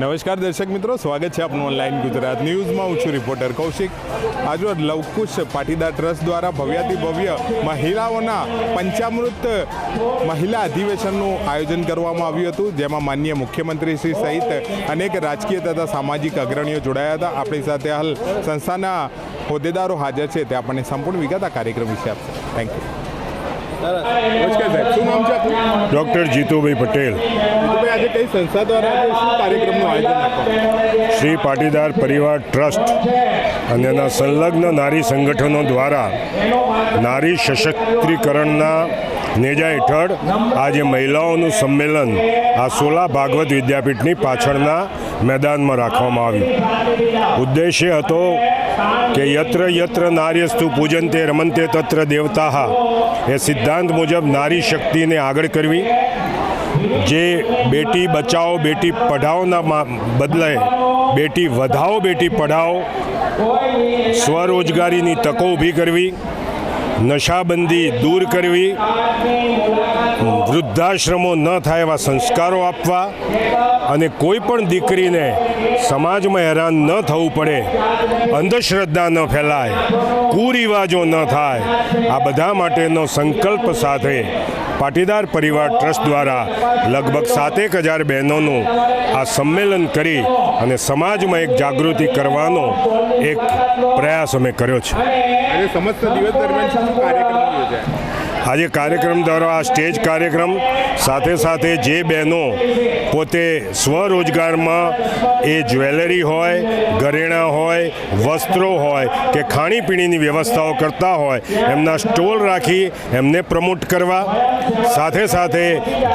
નમસ્કાર દર્શક મિત્રો, સ્વાગત છે આપનું ઓનલાઈન ગુજરાત ન્યૂઝમાં. હું છું રિપોર્ટર કૌશિક. આજરોજ લવકુશ પાટીદાર ટ્રસ્ટ દ્વારા ભવ્યાતિ ભવ્ય મહિલાઓના પંચામૃત મહિલા અધિવેશનનું આયોજન કરવામાં આવ્યું હતું, જેમાં માનનીય મુખ્યમંત્રી શ્રી સહિત અનેક રાજકીય તથા સામાજિક અગ્રણીઓ જોડાયા હતા. આપણી સાથે હાલ સંસ્થાના હોદ્દેદારો હાજર છે. તે આપણને સંપૂર્ણ વિગત આ કાર્યક્રમ વિશે આપશે. થેન્ક યુ નમસ્કાર શું નામ છે ડૉક્ટર જીતુભાઈ પટેલ. જીતુભાઈ આજે કઈ સંસ્થા દ્વારા શું કાર્યક્રમનું આયોજન શ્રી પાટીદાર પરિવાર ટ્રસ્ટ અને એના સંલગ્ન નારી સંગઠનો દ્વારા નારી સશક્તિકરણના નેજા હેઠળ આજે મહિલાઓનું સંમેલન આ સોલા ભાગવત વિદ્યાપીઠની પાછળના મેદાનમાં રાખવામાં આવ્યું. ઉદ્દેશ્ય હતો કે યત્ર યત્ર નાર્યસ્તુ પૂજનતે રમંતે તત્ર દેવતા એ સિદ્ધાંત મુજબ નારી શક્તિને આગળ કરવી. જે બેટી બચાવો, બેટી પઢાઓના બદલે બેટી વધાવો, બેટી પઢાઓ, સ્વરોજગારીની તકો ઊભી કરવી. નશાબંધી દૂર કરવી, વૃદ્ધાશ્રમો ન થાય એવા સંસ્કારો આપવા અને કોઈ પણ દીકરીને સમાજમાં હેરાન ન થવું પડે, અંધશ્રદ્ધા ન ફેલાય, કુરિવાજો ન થાય, આ બધા માટેનો સંકલ્પ સાથે પાટીદાર પરિવાર ટ્રસ્ટ દ્વારા લગભગ સાતેક હજાર બહેનોનું આ સંમેલન કરી અને સમાજમાં એક જાગૃતિ કરવાનો એક પ્રયાસ અમે કર્યો છે. આજે કાર્યક્રમ દ્વારા આ સ્ટેજ કાર્યક્રમ સાથે સાથે જે બહેનો પોતે સ્વરોજગારમાં એ જ્વેલરી હોય, ઘરેણાં હોય, વસ્ત્રો હોય કે ખાણીપીણીની વ્યવસ્થાઓ કરતા હોય, એમના સ્ટોલ રાખી એમને પ્રમોટ કરવા, સાથે સાથે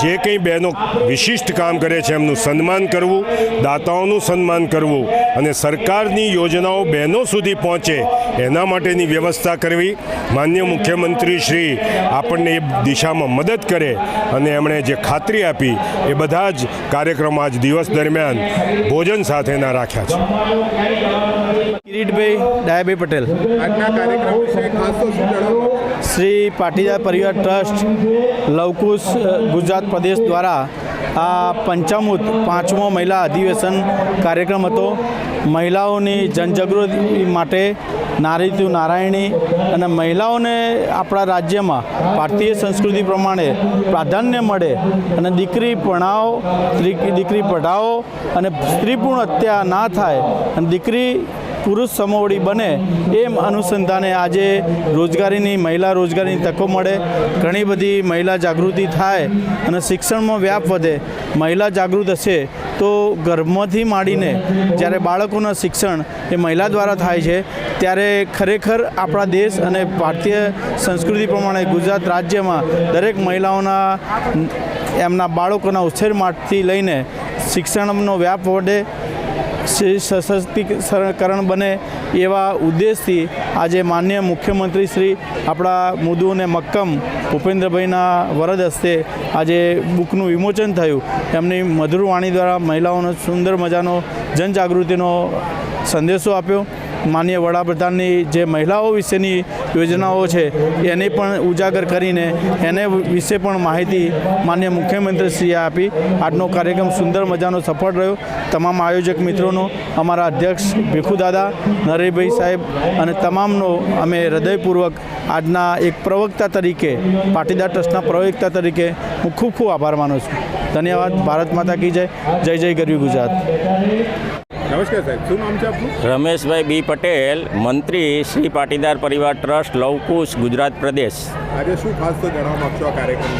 જે કંઈ બહેનો વિશિષ્ટ કામ કરે છે એમનું સન્માન કરવું, દાતાઓનું સન્માન કરવું અને સરકારની યોજનાઓ બહેનો સુધી પહોંચે એના માટેની વ્યવસ્થા કરવી, માન્ય મુખ્યમંત્રી શ્રી આપણને એ દિશામાં મદદ કરે અને એમણે જે ખાતરી આપી એ બધા જ કાર્યક્રમો આજ દિવસ દરમિયાન ભોજન સાથેના રાખ્યા છે. કિરીટભાઈ ડાયાભાઈ પટેલ. આજના કાર્યક્રમ વિશે ખાસ તો શું જણાવો શ્રી પાટીદાર પરિવાર ટ્રસ્ટ લવકુશ ગુજરાત પ્રદેશ દ્વારા આ પંચામૃત પાંચમો મહિલા અધિવેશન કાર્યક્રમ હતો. મહિલાઓની જનજાગૃતિ માટે નારીતુ નારાયણી અને મહિલાઓને આપણા રાજ્યમાં ભારતીય સંસ્કૃતિ પ્રમાણે પ્રાધાન્ય મળે અને દીકરી ભણાવો દીકરી પઢાવો અને સ્ત્રીપૂર્ણ હત્યા ના થાય અને દીકરી પુરુષ સમોવડી બને એમ અનુસંધાને આજે રોજગારીની, મહિલા રોજગારીની તકો મળે. ઘણી બધી મહિલા જાગૃતિ થાય અને શિક્ષણમાં વ્યાપ વધે. મહિલા જાગૃત હશે તો ગર્ભમાંથી માંડીને જ્યારે બાળકોના શિક્ષણ એ મહિલા દ્વારા થાય છે, ત્યારે ખરેખર આપણા દેશ અને ભારતીય સંસ્કૃતિ પ્રમાણે ગુજરાત રાજ્યમાં દરેક મહિલાઓના એમના બાળકોના ઉછેર માટથી લઈને શિક્ષણનો વ્યાપ વધે. સશક્તિકરણ બને એવા ઉદ્દેશથી આજે માન્ય મુખ્યમંત્રી શ્રી આપણા મુદુ અને મક્કમ ભૂપેન્દ્રભાઈના વરદ હસ્તે આજે બુકનું વિમોચન થયું. એમની મધુર વાણી દ્વારા મહિલાઓનો સુંદર મજાનો જનજાગૃતિનો સંદેશો આપ્યો. માન્ય વડાપ્રધાનની જે મહિલાઓ વિશેની યોજનાઓ છે, એને પણ ઉજાગર કરીને એને વિશે પણ માહિતી માન્ય મુખ્યમંત્રીશ્રીએ આપી. આજનો કાર્યક્રમ સુંદર મજાનો સફળ રહ્યો. તમામ આયોજક મિત્રોનો, અમારા અધ્યક્ષ ભીખુદાદા નરેશભાઈ સાહેબ અને તમામનો અમે હૃદયપૂર્વક આજના એક પ્રવક્તા તરીકે, પાટીદાર ટ્રસ્ટના પ્રવક્તા તરીકે હું ખૂબ ખૂબ આભાર માનું છું. ધન્યવાદ. ભારત માતા કી જય. જય જય ગરવી ગુજરાત. નમસ્કાર સાહેબ શું નામ છે આપનું? રમેશભાઈ બી પટેલ મંત્રી શ્રી પાટીદાર પરિવાર ટ્રસ્ટ લવકુશ ગુજરાત પ્રદેશ. આજે શું ખાસ તો જણાવવા માગશો આ કાર્યક્રમ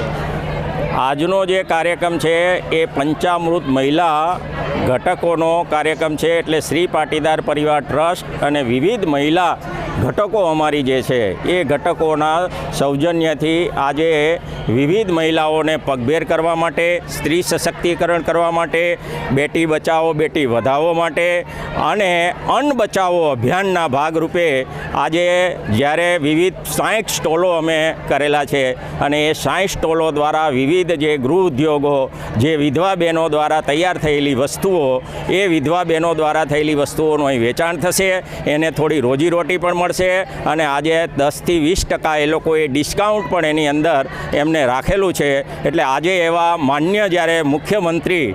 આજનો જે કાર્યક્રમ છે એ પંચામૃત મહિલા ઘટકોનો કાર્યક્રમ છે એટલે શ્રી પાટીદાર પરિવાર ટ્રસ્ટ અને વિવિધ મહિલા ઘટકો અમારી જે છે, એ ઘટકોના સૌજન્યથી આજે વિવિધ મહિલાઓને પગભેર કરવા માટે, સ્ત્રી સશક્તિકરણ કરવા માટે, બેટી બચાવો, બેટી વધાવો માટે અને અન્ન બચાવો અભિયાનના ભાગરૂપે આજે જ્યારે વિવિધ સાઠ સ્ટોલો અમે કરેલા છે અને એ સાઠ સ્ટોલો દ્વારા વિવિધ જે ગૃહ ઉદ્યોગો, જે વિધવા બહેનો દ્વારા તૈયાર થયેલી વસ્તુઓ, એ વિધવા બહેનો દ્વારા થયેલી વસ્તુઓનું અહીં વેચાણ થશે. એને થોડી રોજીરોટી પણ મળશે અને આજે દસથી વીસ ટકા એ લોકોએ ડિસ્કાઉન્ટ પણ એની અંદર એમને રાખેલું છે. એટલે આજે એવા માન્ય જ્યારે મુખ્યમંત્રી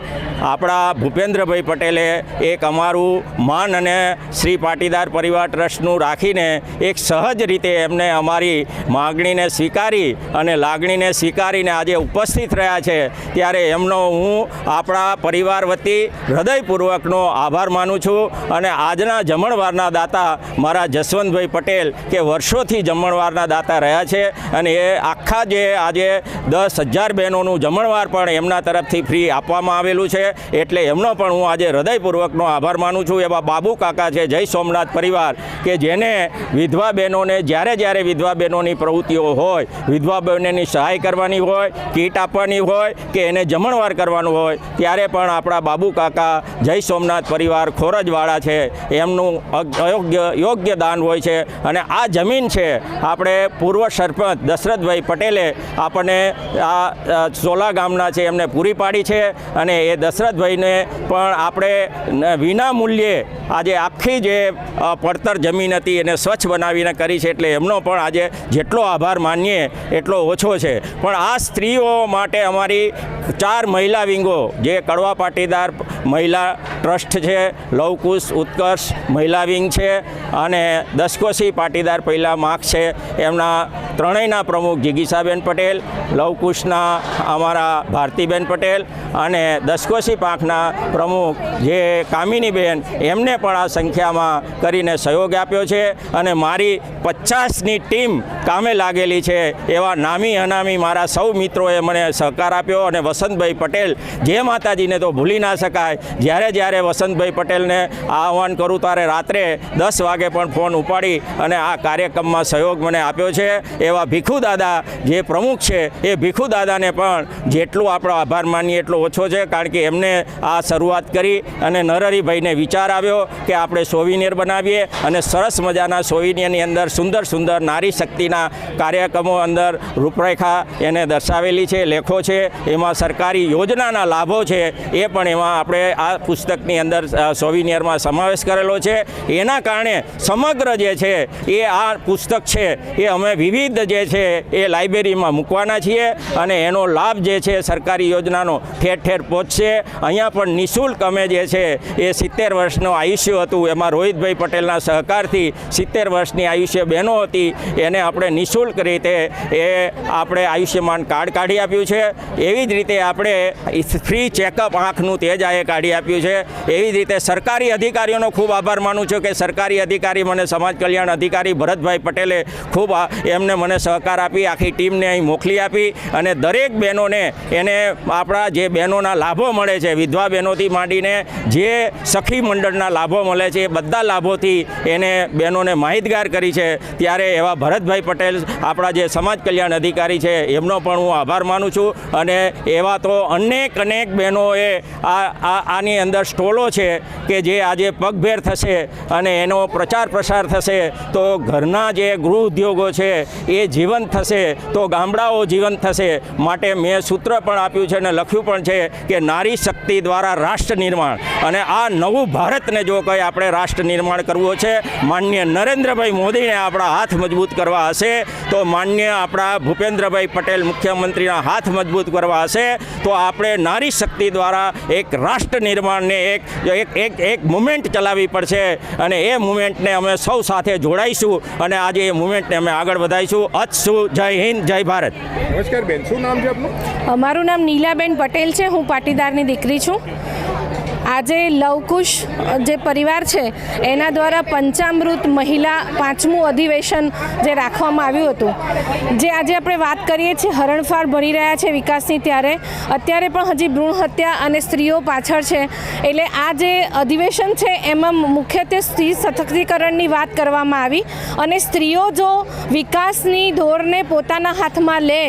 આપણા ભૂપેન્દ્રભાઈ પટેલે એક અમારું માન અને શ્રી પાટીદાર પરિવાર ટ્રસ્ટનું રાખીને એક સહજ રીતે એમને અમારી માગણીને સ્વીકારી અને લાગણીને સ્વીકારીને આજે ઉપસ્થિત રહ્યા છે. ત્યારે એમનો હું આપણા પરિવાર વતી હૃદયપૂર્વકનો આભાર માનું છું અને આજના જમણવારના દાતા મારા જસવંતભાઈ પટેલ કે વર્ષોથી જમણવારના દાતા રહ્યા છે અને એ આખા જે આજે દસ હજાર બહેનોનું જમણવાર પણ એમના તરફથી ફ્રી આપવામાં આવેલું છે. એટલે એમનો પણ હું આજે હૃદયપૂર્વકનો આભાર માનું છું. એવા બાબુ કાકા છે, જય સોમનાથ પરિવાર, કે જેને વિધવા બહેનોને જ્યારે જ્યારે વિધવા બહેનોની પ્રવૃત્તિઓ હોય, વિધવા બહેનોની સહાય કરવાની હોય, કીટ આપવાની હોય, કે એને જમણવાર કરવાનું હોય, ત્યારે પણ આપણા બાબુ કાકા જય સોમનાથ પરિવાર ખોરજવાળા છે. એમનું અયોગ્ય, યોગ્ય દાન હોય છે. અને આ જમીન છે આપણે પૂર્વ સરપંચ દશરથભાઈ પટેલે આપણને આ સોલા ગામના છે એમને પૂરી પાડી છે અને એ દશરથભાઈને પણ આપણે વિના મૂલ્યે આજે આખી જે પડતર જમીન હતી એને સ્વચ્છ બનાવીને કરી છે એટલે એમનો પણ આજે જેટલો આભાર માનીએ એટલો ઓછો છે. પણ આ સ્ત્રીઓ માટે અમારી ચાર મહિલા વિંગો, જે કડવા પાટીદાર મહિલા ટ્રસ્ટ છે, લવકુશ ઉત્કર્ષ મહિલા વિંગ છે અને દસકોશી પાટીદાર પહેલાં માર્ક છે, એમના ત્રણેયના પ્રમુખ જિગીસાબેન પટેલ, લવકુશના અમારા ભારતીબેન પટેલ અને દસકોશી પાંખના પ્રમુખ જે કામિનીબેન, એમને પણ આ સંખ્યામાં કરીને સહયોગ આપ્યો છે અને મારી પચાસની ટીમ કામે લાગેલી છે એવા નામી અનામી મારા સૌ મિત્રોએ મને સહકાર આપ્યો અને વસંતભાઈ પટેલ, જે માતાજીને તો ભૂલી ના શકાય, જ્યારે જ્યારે વસંતભાઈ પટેલને આહવાન કરું ત્યારે રાત્રે દસ વાગે પણ ફોન ઉપાડી અને આ કાર્યક્રમમાં સહયોગ મને આપ્યો છે. એવા ભીખુ દાદા જે પ્રમુખ છે, એ ભીખુ દાદાને પણ જેટલો આપણો આભાર માનીએ એટલો ઓછો છે, કારણ કે એમને આ શરૂઆત કરી અને નરહરીભાઈને વિચાર આવ્યો કે આપણે સોવિનિયર બનાવીએ અને સરસ મજાના સોવિનિયરની અંદર સુંદર સુંદર નારી શક્તિના કાર્યક્રમો અંદર રૂપરેખા એને દર્શાવેલી છે, લેખો છે, એમાં સરકારી યોજનાના લાભો છે, એ પણ એમાં આપણે આ પુસ્તકની અંદર સોવિનિયરમાં સમાવેશ કરેલો છે. એના કારણે સમગ્ર જે છે, એ આ પુસ્તક છે, એ અમે વિવિધ જે છે એ લાઇબ્રેરીમાં મૂકવાના છીએ અને એનો લાભ જે છે સરકારી યોજનાનો ઠેર ઠેર પહોંચશે. અહીંયા પણ નિઃશુલ્ક અમે જે છે એ સિત્તેર વર્ષનું આયુષ્ય હતું. એમાં રોહિતભાઈ પટેલના સહકારથી સિત્તેર વર્ષની આયુષ્ય બહેનો હતી. એને આપણે નિઃશુલ્ક રીતે એ આપણે આયુષ્યમાન કાર્ડ કાઢી આપ્યું છે. એવી જ રીતે આપણે ફ્રી ચેકઅપ આંખનું તેજાએ કાઢી આપ્યું છે. એવી જ રીતે સરકારી અધિકારીઓનો ખૂબ આભાર માનું છું કે સરકારી અધિકારી મને સમાજ કલ્યાણ અધિકારી ભરતભાઈ પટેલે ખૂબ એમને મને સહકાર આપી, આખી ટીમને અહીં મોકલી આપી અને દરેક બહેનોને એને આપણા જે બહેનોના લાભો મળે છે, વિધવા બહેનોથી માંડીને જે સખી મંડળના લાભો મળે છે, એ બધા લાભોથી એને બહેનોને માહિતગાર કરી છે. ત્યારે એવા ભરતભાઈ પટેલ આપણા જે સમાજ કલ્યાણ અધિકારી છે, એમનો પણ હું આભાર માનું છું અને એવા તો અનેક અનેક બહેનોએ આ આની અંદર સ્ટોલો છે કે જે આજે પગભેર થશે અને એનો પ્રચાર પ્રસાર થશે. તો ઘરના જે ગૃહ ઉદ્યોગો છે એ જીવંત થશે તો ગામડાઓ જીવંત થશે. માટે મેં સૂત્ર પણ આપ્યું છે અને લખ્યું પણ છે કે નારી શક્તિ દ્વારા રાષ્ટ્ર નિર્માણ. અને આ નવું ભારતને જો કંઈ આપણે રાષ્ટ્ર નિર્માણ કરવું છે, માન્ય નરેન્દ્રભાઈ મોદીને આપણા હાથ મજબૂત કરવા હશે, તો માન્ય આપણા ભૂપેન્દ્રભાઈ પટેલ મુખ્યમંત્રીના હાથ મજબૂત કરવા હશે, તો આપણે નારી શક્તિ દ્વારા એક રાષ્ટ્ર નિર્માણને એક એક એક મુમેન્ટ ચલાવવી પડશે. અને એ મુમેન્ટને અમે સૌ સાથે જોડાઈશું. અને આજે એ મુમેન્ટને અમે આગળ વધારીશું અચ્છુ જય હિન્દ જય ભારત. નમસ્કાર બેન શું નામ છે આપનું? મારું નામ નીલાબેન પટેલ છે. હું પાટીદારની દીકરી છું. આજે લવકુશ જે પરિવાર છે, એના દ્વારા પંચામૃત મહિલા પાંચમું અધિવેશન જે રાખવામાં આવ્યું હતું. જે આજે આપણે વાત કરીએ છીએ હરણફાળ ભરી રહ્યા છે વિકાસની ત્યારે. અત્યારે પણ હજી ભ્રૂણ હત્યા અને સ્ત્રીઓ પાછળ છે. એટલે આ જે અધિવેશન છે, એમાં મુખ્યત્વે સ્ત્રી સશક્તિકરણની વાત કરવામાં આવી અને સ્ત્રીઓ જો વિકાસની ધોરને પોતાના હાથમાં લે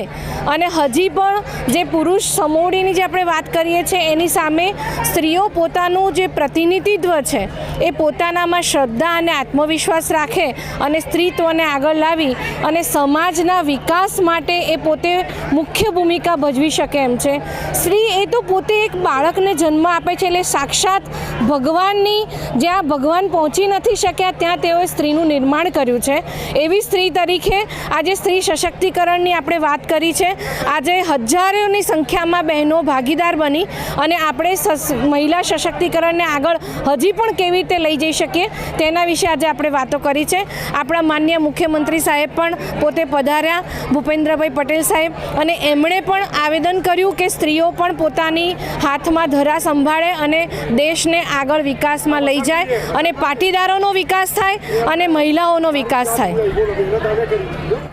અને હજી પણ જે પુરુષ સમોડીની જે આપણે વાત કરીએ છીએ, એની સામે સ્ત્રીઓ પોતાનું જે પ્રતિનિધિત્વ છે, એ પોતાનામાં શ્રદ્ધા અને આત્મવિશ્વાસ રાખે અને સ્ત્રીત્વને આગળ લાવી અને સમાજના વિકાસ માટે એ પોતે મુખ્ય ભૂમિકા ભજવી શકે એમ છે. સ્ત્રી એ તો પોતે એક બાળકને જન્મ આપે છે એટલે સાક્ષાત ભગવાનની જ્યાં ભગવાન પહોંચી નથી શક્યા, ત્યાં તેઓએ સ્ત્રીનું નિર્માણ કર્યું છે. એવી સ્ત્રી તરીકે આજે સ્ત્રી સશક્તિકરણની આપણે વાત કરી છે. આજે હજારોની સંખ્યામાં બહેનો ભાગીદાર બની અને આપણે મહિલા સશક્તિકરણને આગળ હજી પણ કેવી રીતે લઈ જઈ શકીએ તેના વિશે આજે આપણે વાતો કરી છે. આપણા માન્ય મુખ્યમંત્રી સાહેબ પણ પોતે પધાર્યા, ભૂપેન્દ્રભાઈ પટેલ સાહેબ, અને એમણે પણ આવેદન કર્યું કે સ્ત્રીઓ પણ પોતાની હાથમાં ધરા સંભાળે અને દેશને આગળ વિકાસમાં લઈ જાય અને પાટીદારોનો વિકાસ થાય અને મહિલાઓનો વિકાસ થાય.